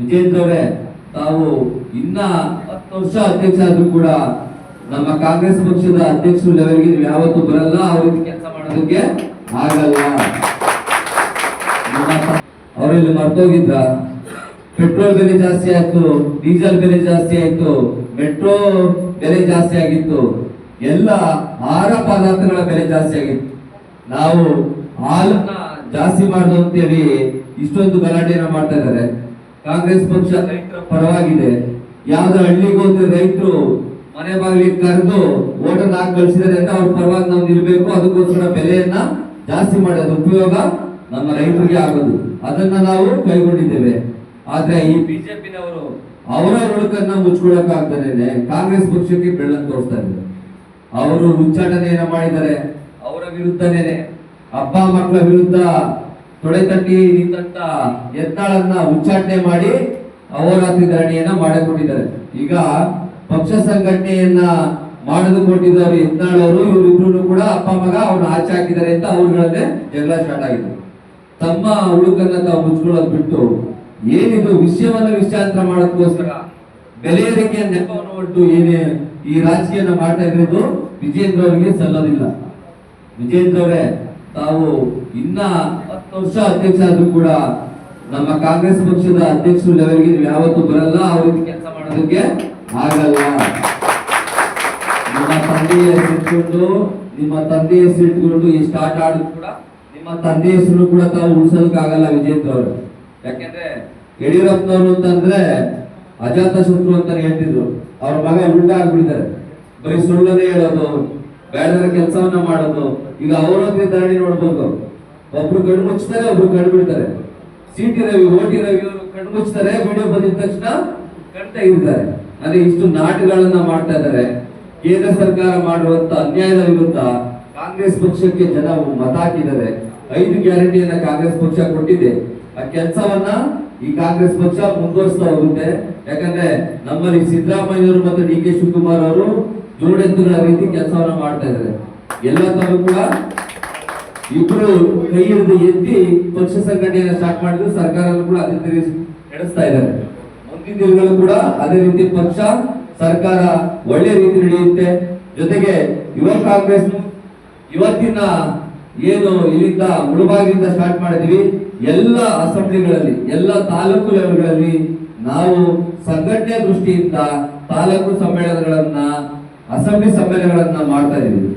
ವಿಜೇಂದ್ರ ತಾವು ಇನ್ನ ಹತ್ತು ವರ್ಷ ಅಧ್ಯಕ್ಷ ಆದ್ರೂ ಕೂಡ ನಮ್ಮ ಕಾಂಗ್ರೆಸ್ ಪಕ್ಷದ ಅಧ್ಯಕ್ಷರು ಲೆವೆಲ್ಗೆ ನೀವು ಯಾವತ್ತೂ ಬರಲ್ಲ ಅವ್ರಿಗೆ ಕೆಲಸ ಮಾಡೋದಕ್ಕೆ ಆಗಲ್ಲ. ಅವರಲ್ಲಿ ಮರ್ತೋಗಿದ್ರ. ಪೆಟ್ರೋಲ್ ಬೆಲೆ ಜಾಸ್ತಿ ಆಯ್ತು ಡೀಸೆಲ್ ಬೆಲೆ ಜಾಸ್ತಿ ಆಯ್ತು ಮೆಟ್ರೋ ಬೆಲೆ ಜಾಸ್ತಿ ಆಗಿತ್ತು. ಎಲ್ಲ ಆಹಾರ ಪದಾರ್ಥಗಳ ಬೆಲೆ ಜಾಸ್ತಿ ಆಗಿತ್ತು. ನಾವು ಹಾಲನ್ನ ಜಾಸ್ತಿ ಮಾಡುದು ಅಂತೇಳಿ ಇಷ್ಟೊಂದು ಗಲಾಟೆಯನ್ನ ಮಾಡ್ತಾ ಇದ್ದಾರೆ. ಕಾಂಗ್ರೆಸ್ ಪಕ್ಷ ರೈತರ ಪರವಾಗಿದೆ. ಯಾವ್ದ ಹಳ್ಳಿಗೋದ್ರೆ ರೈತರು ಮನೆ ಬಾಗಿಲಿಗೆ ಕರೆದು ಓಟನ್ ಹಾಕಿ ಕಳಿಸಿದ್ದಾರೆ ಅಂತ ಅವ್ರ ಪರವಾಗಿ ನಾವು ನಿಲ್ಬೇಕು. ಅದಕ್ಕೋಸ್ಕರ ಬೆಲೆಯನ್ನ ಜಾಸ್ತಿ ಮಾಡೋದು ಉಪಯೋಗ ನಮ್ಮ ರೈತರಿಗೆ ಆಗೋದು. ಅದನ್ನ ನಾವು ಕೈಗೊಂಡಿದ್ದೇವೆ. ಆದ್ರೆ ಈ ಬಿಜೆಪಿನವರು ಅವರ ಒಳಕನ್ನ ಮುಚ್ಕೊಳಕ್ ಆಗ್ತಾನೆ ಕಾಂಗ್ರೆಸ್ ಪಕ್ಷಕ್ಕೆ ಬೆಳ್ಳ ತೋರಿಸ್ತಾ ಇದ್ದಾರೆ. ಅವರು ಉಚ್ಚಾಟನೆಯನ್ನ ಮಾಡಿದ್ದಾರೆ. ಅವರ ವಿರುದ್ಧನೇನೆ. ಅಪ್ಪ ಮಕ್ಕಳ ವಿರುದ್ಧ ತೊಡೆ ತಟ್ಟಿ ನಿಂತ ಎತ್ತಾಳನ್ನ ಉಚ್ಚಾಟನೆ ಮಾಡಿ ಅಹೋರಾತ್ರಿ ಧರಣಿಯನ್ನ ಮಾಡಿಕೊಂಡಿದ್ದಾರೆ. ಈಗ ಪಕ್ಷ ಸಂಘಟನೆಯನ್ನ ಮಾಡಲು ಎತ್ತಾಳವರು ಇವರಿಬ್ರು ಕೂಡ ಅಪ್ಪ, ಮಗ ಅವ್ರನ್ನ ಆಚೆ ಹಾಕಿದ್ದಾರೆ ಅಂತ ಅವ್ರಗಳಲ್ಲೇ ಎಲ್ಲ ಸ್ಟಾರ್ಟ್ ಆಗಿದೆ. ತಮ್ಮ ಉಳುಕನ್ನ ತಾವು ಮುಚ್ಚಿಕೊಳ್ಳೋದು ಬಿಟ್ಟು ಏನಿದು ವಿಷಯವನ್ನ ವಿಷಯಾಂತರ ಮಾಡೋದಕ್ಕೋಸ್ಕರ ಬೆಲೆ ಏರಿಕೆಯ ನೆಪವನ್ನು ಒಟ್ಟು ಏನೇ ಈ ರಾಜಕೀಯನ ಮಾಡ್ತಾ ಇರೋದು ವಿಜೇಂದ್ರ ಅವರಿಗೆ ಸಲ್ಲೋದಿಲ್ಲ. ವಿಜೇಂದ್ರ ಅವರೇ ತಾವು ಇನ್ನ ಹತ್ತು ವರ್ಷ ಅಧ್ಯಕ್ಷ ಆದ್ರೂ ಕೂಡ ನಮ್ಮ ಕಾಂಗ್ರೆಸ್ ಪಕ್ಷದ ಅಧ್ಯಕ್ಷರು ಲೆವೆಲ್ಗೆ ನೀವು ಯಾವತ್ತೂ ಬರಲ್ಲ. ಅವ್ರಿಗೆ ಕೆಲಸ ಮಾಡೋದಕ್ಕೆ ಆಗಲ್ಲ. ನಿಮ್ಮ ತಂದೆಯ ಹೆಸರಿಟ್ಕೊಂಡು, ನಿಮ್ಮ ತಂದೆಯ ಹೆಸರಿಟ್ಕೊಂಡು ಎಷ್ಟು ಆಟ ಆಡಿದ್ರು ಕೂಡ ನಿಮ್ಮ ತಂದೆಯ ಹೆಸರು ಕೂಡ ತಾವು ಉಳಿಸೋದಕ್ಕಾಗಲ್ಲ ವಿಜೇಂದ್ರ ಅವರು. ಯಾಕೆಂದ್ರೆ ಯಡಿಯೂರಪ್ಪನವರು ಅಂತಂದ್ರೆ ಅಜಾತ ಶತ್ರು ಅಂತ ಹೇಳ್ತಿದ್ರು. ಅವ್ರ ಮಗ ಉಲ್ಟಾ ಆಗ್ಬಿಟ್ಟಿದ್ದಾರೆ ಬರೀ ಸುಳ್ಳನ್ನೇ ಹೇಳೋದು ಬೇಡದ ಕೆಲಸವನ್ನ ಮಾಡೋದು. ಈಗ ಅವರೊಂದಿ ಧರಣಿ ನೋಡ್ಬೋದು. ಒಬ್ರು ಕಣ್ಣು ಮುಚ್ತಾರೆ ಒಬ್ರು ಕಣ್ಣು ಬಿಡ್ತಾರೆ. ಸಿಟಿ ರವಿ, ಓಟಿ ರವಿ ಅವರು ಕಣ್ಣು ಮುಚ್ತಾರೆ ವಿಡಿಯೋ ಬಂದಿದ ತಕ್ಷಣ ಕಣ್ ತೆಗಿತಾರೆ ಅದೇ ಇಷ್ಟು ನಾಟಗಳನ್ನ ಮಾಡ್ತಾ ಇದ್ದಾರೆ. ಕೇಂದ್ರ ಸರ್ಕಾರ ಮಾಡುವಂತ ಅನ್ಯಾಯದ ವಿರುದ್ಧ ಕಾಂಗ್ರೆಸ್ ಪಕ್ಷಕ್ಕೆ ಜನ ಮತ ಹಾಕಿದ್ದಾರೆ. ಐದು ಗ್ಯಾರಂಟಿಯನ್ನ ಕಾಂಗ್ರೆಸ್ ಪಕ್ಷ ಕೊಟ್ಟಿದೆ. ಆ ಕೆಲಸವನ್ನ ಈ ಕಾಂಗ್ರೆಸ್ ಪಕ್ಷ ಮುಂದುವರಿಸ್ತಾ ಹೋಗುತ್ತೆ. ಯಾಕಂದ್ರೆ ನಮ್ಮಲ್ಲಿ ಸಿದ್ದರಾಮಯ್ಯವರು ಮತ್ತು ಡಿ ಕೆ ಶಿವಕುಮಾರ್ ಅವರು ಜೋಡೆತ್ತುಗಳ ರೀತಿ ಕೆಲಸವನ್ನ ಮಾಡ್ತಾ ಇದ್ದಾರೆ. ಎಲ್ಲ ತರ ಕೂಡ ಇಬ್ರು ಕೈ ಹಿಡಿದು ಎತ್ತಿ ಪಕ್ಷ ಸಂಘಟನೆಯನ್ನ ಸ್ಟಾರ್ಟ್ ಮಾಡಿದ್ರು ಸರ್ಕಾರ ಕೂಡ ಅದೇ ನಡೆಸ್ತಾ ಇದ್ದಾರೆ. ಮುಂದಿನ ದಿನಗಳು ಕೂಡ ಅದೇ ರೀತಿ ಪಕ್ಷ, ಸರ್ಕಾರ ಒಳ್ಳೆ ರೀತಿ ನಡೆಯುತ್ತೆ. ಜೊತೆಗೆ ಯುವ ಕಾಂಗ್ರೆಸ್ ಇವತ್ತಿನ ಏನು ಇಲ್ಲಿಂದ ಮುಳುಬಾಗಿಲಿಂದ ಸ್ಟಾರ್ಟ್ ಮಾಡಿದೀವಿ ಎಲ್ಲ ಅಸೆಂಬ್ಲಿಗಳಲ್ಲಿ, ಎಲ್ಲ ತಾಲೂಕು ಲೆವೆಲ್ಗಳಲ್ಲಿ ನಾವು ಸಂಘಟನೆ ದೃಷ್ಟಿಯಿಂದ ತಾಲೂಕು ಸಮ್ಮೇಳನಗಳನ್ನ ಅಸೆಂಬ್ಲಿ ಸಮ್ಮೇಳನಗಳನ್ನ ಮಾಡ್ತಾ ಇದೀವಿ.